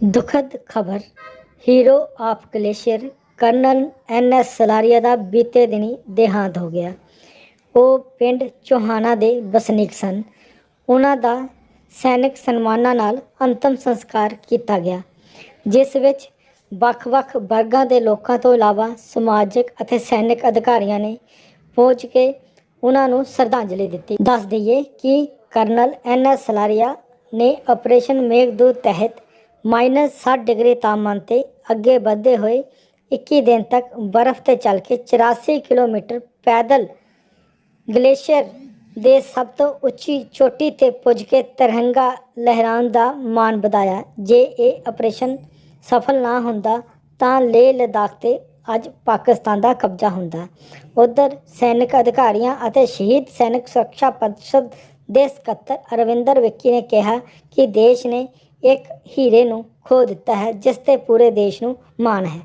ਦੁਖਦ ਖਬਰ hero of glacier colonel N S Salaria ਦਾ ਬੀਤੇ ਦਿਨੀ ਦੇਹਾਂਤ ਹੋ ਗਿਆ। ਉਹ ਪਿੰਡ ਚੋਹਾਣਾ ਦੇ ਵਸਨੀਕ ਸਨ। ਉਹਨਾਂ ਦਾ ਸੈਨਿਕ ਸਨਮਾਨਾਂ ਨਾਲ ਅੰਤਮ ਸੰਸਕਾਰ ਕੀਤਾ ਗਿਆ, ਜਿਸ ਵਿੱਚ ਵੱਖ-ਵੱਖ ਵਰਗਾਂ ਦੇ ਲੋਕਾਂ ਤੋਂ ਇਲਾਵਾ ਸਮਾਜਿਕ ਅਤੇ ਸੈਨਿਕ ਅਧਿਕਾਰੀਆਂ ਨੇ ਪਹੁੰਚ ਕੇ ਉਹਨਾਂ ਨੂੰ ਸ਼ਰਧਾਂਜਲੀ ਦਿੱਤੀ। ਦੱਸ ਦਈਏ ਕਿ ਕਰਨਲ ਐਨ ਐਸ ਸਲਾਰੀਆ ਨੇ ਆਪਰੇਸ਼ਨ ਮੇਘਦੂਤ ਤਹਿਤ 60 ਡਿਗਰੀ ਤਾਪਮਾਨ ਤੇ ਅੱਗੇ ਵਧਦੇ ਹੋਏ 21 ਦਿਨ ਤੱਕ ਬਰਫ਼ ਤੇ ਚੱਲ ਕੇ 84 ਕਿਲੋਮੀਟਰ ਪੈਦਲ ਗਲੇਸ਼ੀਅਰ ਦੇ ਸਭ ਤੋਂ ਉੱਚੀ ਚੋਟੀ ਤੇ ਪੁੱਜ ਕੇ ਤਿਰੰਗਾ ਲਹਿਰਾਉਣ ਦਾ ਮਾਣ ਵਧਾਇਆ। ਜੇ ਇਹ ਆਪਰੇਸ਼ਨ ਸਫਲ ਨਾ ਹੁੰਦਾ ਤਾਂ ਲੇਹ ਲਦਾਖ ਤੇ ਅੱਜ ਪਾਕਿਸਤਾਨ ਦਾ ਕਬਜ਼ਾ ਹੁੰਦਾ। ਉਧਰ ਸੈਨਿਕ ਅਧਿਕਾਰੀਆਂ ਅਤੇ ਸ਼ਹੀਦ ਸੈਨਿਕ ਸੁਰੱਖਿਆ ਪਰਿਸ਼ਦ ਦੇ ਸਕੱਤਰ ਅਰਵਿੰਦਰ ਵਿੱਕੀ ਨੇ ਕਿਹਾ ਕਿ ਦੇਸ਼ ਨੇ ਇੱਕ ਹੀਰੇ ਨੂੰ ਖੋ ਦਿੱਤਾ ਹੈ ਜਿਸ ਤੇ ਪੂਰੇ ਦੇਸ਼ ਨੂੰ ਮਾਣ ਹੈ।